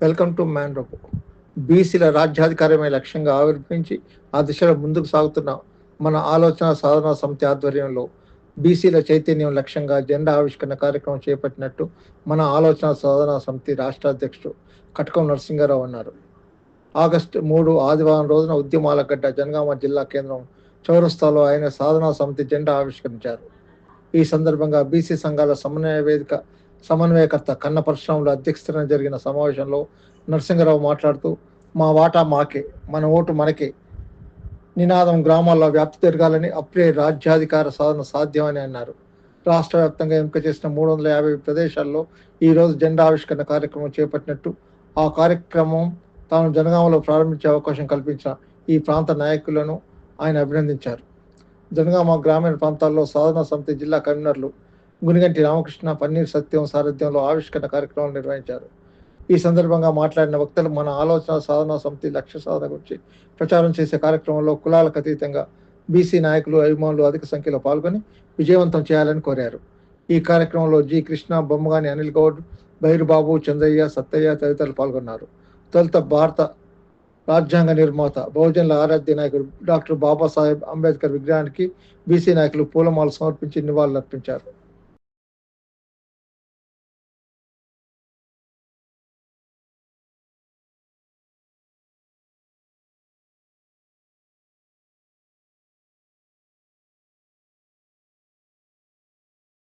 Welcome to man robo బీసీల రాజ్యాధికారమే లక్ష్యంగా ఆవిర్భించి ఆ దిశలో ముందుకు సాగుతున్న మన ఆలోచన సాధన సమితి ఆధ్వర్యంలో బీసీల చైతన్యం లక్ష్యంగా జెండా ఆవిష్కరణ కార్యక్రమం చేపట్టినట్టు మన ఆలోచన సాధన సమితి రాష్ట్ర అధ్యక్షుడు కటకం నరసింహారావు అన్నారు. ఆగస్టు మూడు ఆదివారం రోజున ఉద్యమాల గడ్డ జనగామ జిల్లా కేంద్రం చౌరస్తాలో ఆయన సాధనా సమితి జెండా ఆవిష్కరించారు. ఈ సందర్భంగా బీసీ సంఘాల సమన్వయ వేదిక సమన్వయకర్త కన్న పరశురాములు అధ్యక్షతన జరిగిన సమావేశంలో నరసింహరావు మాట్లాడుతూ మా వాటా మాకే మన ఓటు మనకే. నినాదం గ్రామాల్లో వ్యాప్తి జరగాలని అప్పుడే రాజ్యాధికార సాధన సాధ్యమని అన్నారు. రాష్ట్ర వ్యాప్తంగా ఎంపిక చేసిన మూడు వందల యాభై ప్రదేశాల్లో ఈ రోజు జెండా ఆవిష్కరణ కార్యక్రమం చేపట్టినట్టు ఆ కార్యక్రమం తాను జనగామలో ప్రారంభించే అవకాశం కల్పించిన ఈ ప్రాంత నాయకులను ఆయన అభినందించారు. జనగామ గ్రామీణ ప్రాంతాల్లో సాధన సమితి జిల్లా కన్వీనర్లు గునిగంటి రామకృష్ణ పన్నీర్ సత్యం సారథ్యంలో ఆవిష్కరణ కార్యక్రమం నిర్వహించారు. ఈ సందర్భంగా మాట్లాడిన వక్తలు మన ఆలోచన సాధన సమితి లక్ష్య సాధన గురించి ప్రచారం చేసే కార్యక్రమంలో కులాలకు అతీతంగా బీసీ నాయకులు అభిమానులు అధిక సంఖ్యలో పాల్గొని విజయవంతం చేయాలని కోరారు. ఈ కార్యక్రమంలో జి కృష్ణ బొమ్మగాని అనిల్ గౌడ్ బైరుబాబు చంద్రయ్య సత్తయ్య తదితరులు పాల్గొన్నారు. తొలుత భారత రాజ్యాంగ నిర్మాత బహుజనుల ఆరాధ్య నాయకుడు డాక్టర్ బాబాసాహెబ్ అంబేద్కర్ విగ్రహానికి బీసీ నాయకులు పూలమాల సమర్పించి నివాళులర్పించారు.